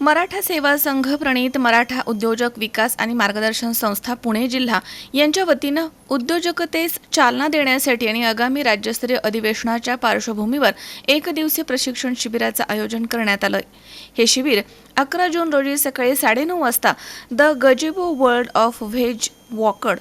मराठा सेवा संघ प्रणीत मराठा उद्योजक विकास आणि मार्गदर्शन संस्था पुणे जिल्हा यांच्या वतीनं उद्योजकतेस चालना देण्यासाठी आणि आगामी राज्यस्तरीय अधिवेशनाच्या पार्श्वभूमीवर एक दिवसीय प्रशिक्षण शिबिराचं आयोजन करण्यात आलं हे शिबिर अकरा जून रोजी सकाळी साडेनऊ वाजता the gazebo world of veg Wakad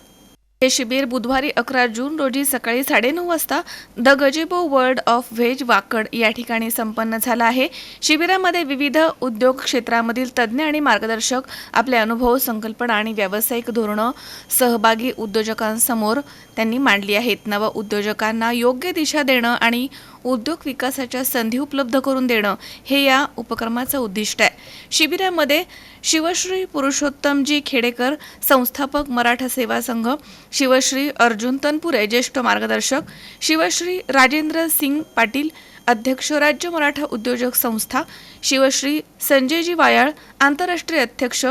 हे शिबिर बुधवारी अकरा जून रोजी सकाळी साडेनऊ वाजता the gazebo world of veg Wakad या ठिकाणी संपन्न झालं आहे. शिबिरामध्ये विविध उद्योग क्षेत्रामधील तज्ज्ञ आणि मार्गदर्शक आपले अनुभव संकल्पना आणि व्यावसायिक धोरणं सहभागी उद्योजकांसमोर त्यांनी मांडली आहेत. नव उद्योजकांना योग्य दिशा देणं आणि उद्योग विकासाच्या संधी उपलब्ध करून देणं हे या उपक्रमाचं उद्दिष्ट आहे. शिबिरामध्ये शिवश्री पुरुषोत्तमजी खेडेकर संस्थापक मराठा सेवा संघ शिवश्री अर्जुन तनपुरे ज्येष्ठ मार्गदर्शक शिवश्री राजेंद्र सिंग पाटील अध्यक्ष राज्य मराठा उद्योजक संस्था शिवश्री संजयजी वायाळ आंतरराष्ट्रीय अध्यक्ष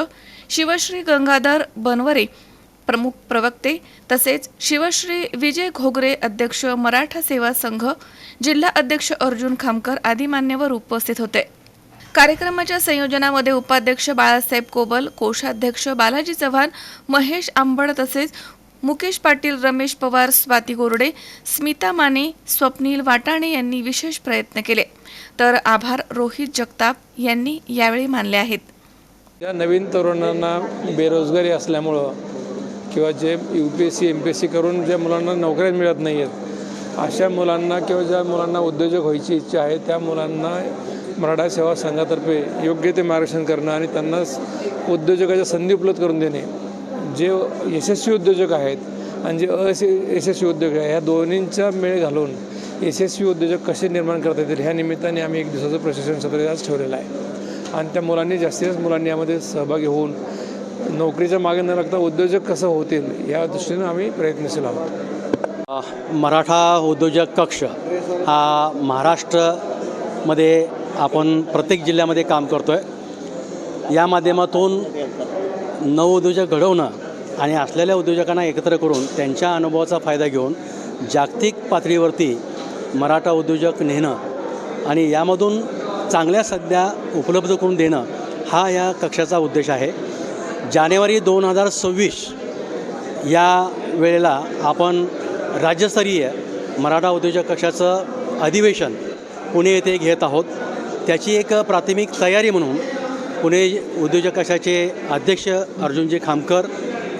शिवश्री गंगाधर बनवरे प्रमुख प्रवक्ते तसेच शिवश्री विजय घोगरे अध्यक्ष मराठा सेवा संघ जिल्हा अध्यक्ष अर्जुन खामकर आदी मान्यवर उपस्थित होते. कार्यक्रमाच्या संयोजनामध्ये उपाध्यक्ष बाळासाहेब कोबल कोषाध्यक्ष बालाजी चव्हाण महेश आंबड तसेच मुकेश पाटील रमेश पवार स्वाती गोरडे स्मिता माने स्वप्नील वाटाणे यांनी विशेष प्रयत्न केले. तर आभार रोहित जगताप यांनी यावेळी मानले आहेत. या नवीन तरुणांना बेरोजगारी असल्यामुळं किंवा जे U P S C M P S C करून ज्या मुलांना नोकऱ्या मिळत नाही आहेत अशा मुलांना किंवा ज्या मुलांना उद्योजक व्हायची इच्छा आहे त्या मुलांना मराठा सेवा संघातर्फे योग्य ते मार्गदर्शन करणं आणि त्यांना उद्योजकाच्या संधी उपलब्ध करून देणे. जे यशस्वी उद्योजक आहेत आणि जे अयश यशस्वी उद्योग आहे ह्या दोन्हींचा मेळ घालून यशस्वी उद्योजक कसे निर्माण करता येतील ह्या निमित्ताने आम्ही एक दिवसाचं प्रशिक्षण सत्र आज ठेवलेलं आहे. आणि त्या मुलांनी जास्तीत जास्त मुलांनी यामध्ये सहभागी होऊन नोकरीच्या मागे न लागता उद्योजक कसं होतील या दृष्टीनं आम्ही प्रयत्नशील आहोत. मराठा उद्योजक कक्ष हा महाराष्ट्रमध्ये आपण प्रत्येक जिल्ह्यामध्ये काम करतो आहे या माध्यमातून नवउद्योजक घडवणं आणि असलेल्या उद्योजकांना एकत्र करून त्यांच्या अनुभवाचा फायदा घेऊन जागतिक पातळीवरती मराठा उद्योजक नेणं आणि यामधून चांगल्या सध्या उपलब्ध करून देणं हा या कक्षाचा उद्देश आहे. जानेवारी दोन हजार सव्वीस या वेळेला आपण राज्यस्तरीय मराठा उद्योजक कक्षाचं अधिवेशन पुणे येथे घेत आहोत. त्याची एक प्राथमिक तयारी म्हणून पुणे उद्योजक कक्षाचे अध्यक्ष अर्जुनजी खामकर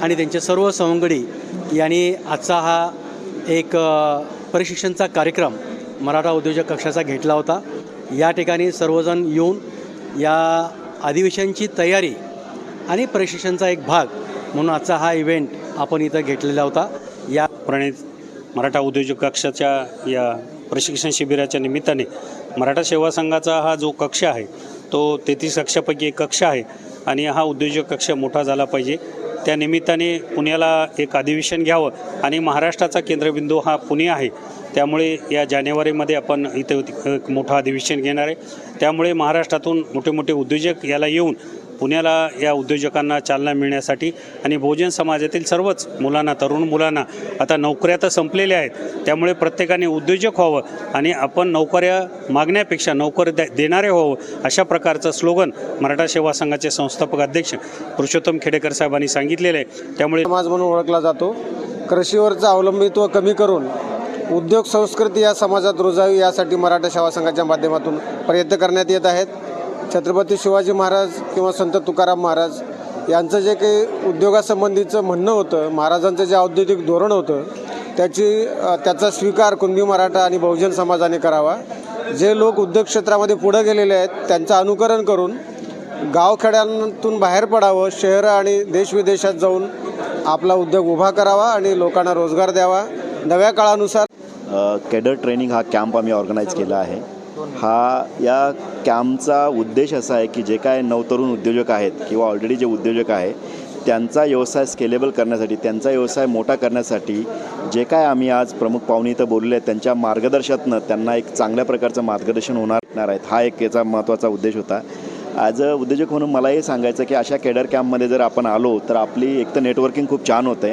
आणि त्यांचे सर्व सवंगडी यांनी आजचा हा एक प्रशिक्षणचा कार्यक्रम मराठा उद्योजक कक्षाचा घेतला होता. या ठिकाणी सर्वजण येऊन या अधिवेशनची तयारी आणि प्रशिक्षणचा एक भाग म्हणून आजचा हा इव्हेंट आपण इथं घेतलेला होता. या प्रणित मराठा उद्योजक कक्षाच्या या प्रशिक्षण शिबिराच्या निमित्ताने मराठा सेवा संघाचा हा जो कक्ष आहे तो तेहतीस कक्षापैकी एक कक्ष आहे आणि हा उद्योजक कक्ष मोठा झाला पाहिजे. त्या निमित्ताने पुण्याला एक अधिवेशन घ्यावं आणि महाराष्ट्राचा केंद्रबिंदू हा पुणे आहे. त्यामुळे या जानेवारीमध्ये आपण इथं एक मोठं अधिवेशन घेणार आहे. त्यामुळे महाराष्ट्रातून मोठे मोठे उद्योजक याला येऊन पुण्याला या उद्योजकांना चालना मिळण्यासाठी आणि बहुजन समाजातील सर्वच मुलांना तरुण मुलांना आता नोकऱ्या तर संपलेल्या आहेत. त्यामुळे प्रत्येकाने उद्योजक व्हावं आणि आपण नोकऱ्या मागण्यापेक्षा नोकर द्या देणारे व्हावं अशा प्रकारचं स्लोगन मराठा सेवा संघाचे संस्थापक अध्यक्ष पुरुषोत्तम खेडेकर साहेबांनी सांगितलेलं आहे. त्यामुळे समाज म्हणून ओळखला जातो. कृषीवरचं अवलंबित्व कमी करून उद्योग संस्कृती या समाजात रुजावी यासाठी मराठा सेवा संघाच्या माध्यमातून प्रयत्न करण्यात येत आहेत. छत्रपती शिवाजी महाराज किंवा संत तुकाराम महाराज यांचं जे काही उद्योगासंबंधीचं म्हणणं होतं महाराजांचं जे औद्योगिक धोरण होतं त्याची त्याचा स्वीकार कुणबी मराठा आणि बहुजन समाजाने करावा. जे लोक उद्योग क्षेत्रामध्ये पुढं गेलेले आहेत त्यांचं अनुकरण करून गावखेड्यांतून बाहेर पडावं शहरं आणि देशविदेशात जाऊन आपला उद्योग उभा करावा आणि लोकांना रोजगार द्यावा. नव्या काळानुसार केडर ट्रेनिंग हा कॅम्प आम्ही ऑर्गनाईज केला आहे. हा या कॅम्पचा उद्देश असा आहे की जे काय नवतरुण उद्योजक आहेत किंवा ऑलरेडी जे उद्योजक आहे त्यांचा व्यवसाय स्केलेबल करण्यासाठी त्यांचा व्यवसाय मोठा करण्यासाठी जे काय आम्ही आज प्रमुख पाहुणे इथं बोलले आहेत त्यांच्या मार्गदर्शनातनं त्यांना एक चांगल्या प्रकारचं मार्गदर्शन होणार आहेत. हा एक याचा महत्त्वाचा उद्देश होता. ॲज अ उद्योजक म्हणून मला हे सांगायचं की अशा केडर कॅम्पमध्ये जर आपण आलो तर आपली एक तर नेटवर्किंग खूप छान होते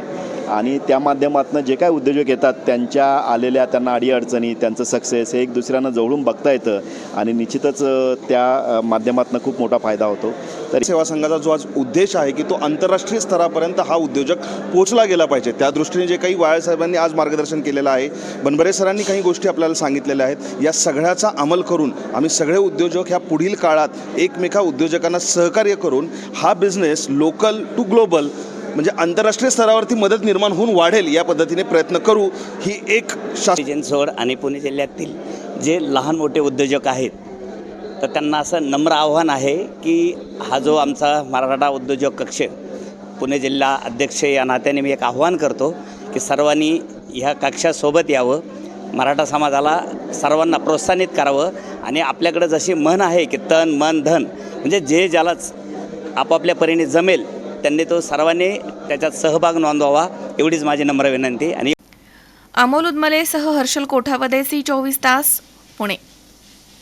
आणि त्या माध्यमातून जे काय उद्योजक येतात त्यांच्या आलेल्या त्यांना अडीअडचणी त्यांचं सक्सेस हे एक दुसऱ्यांना जवळून बघता येतं आणि निश्चितच त्या माध्यमातून खूप मोठा फायदा होतो. तर सेवा संघाचा जो आज उद्देश आहे की तो आंतरराष्ट्रीय स्तरापर्यंत हा उद्योजक पोहोचला गेला पाहिजे. त्या दृष्टीने जे काही वाळसाहेबांनी आज मार्गदर्शन केलेलं आहे बनबरे सरांनी काही गोष्टी आपल्याला सांगितलेल्या आहेत. या सगळ्याचा अंमल करून आम्ही सगळे उद्योजक ह्या पुढील काळात एकमेका उद्योजकांना सहकार्य करून हा बिझनेस लोकल टू ग्लोबल म्हणजे आंतरराष्ट्रीय स्तरावरती मदत निर्माण होऊन वाढेल या पद्धतीने प्रयत्न करू ही एक शास आणि पुणे जिल्ह्यातील जे लहान मोठे उद्योजक आहेत तर त्यांना असं नम्र आव्हान आहे की हा जो आमचा मराठा उद्योजक कक्ष पुणे जिल्हा अध्यक्ष या नात्याने मी एक आव्हान करतो की सर्वांनी ह्या कक्षासोबत यावं मराठा समाजाला सर्वांना प्रोत्साहित करावं आणि आपल्याकडं जशी मन आहे की तन मन धन म्हणजे जे ज्यालाच आपापल्या परीने जमेल त्यांनी तो सर्वांनी त्याच्यात सहभाग नोंदवावा एवढीच माझी नम्र विनंती. आणि अमोल उदमलेसह हर्षल कोठावदे सी चोवीस तास पुणे.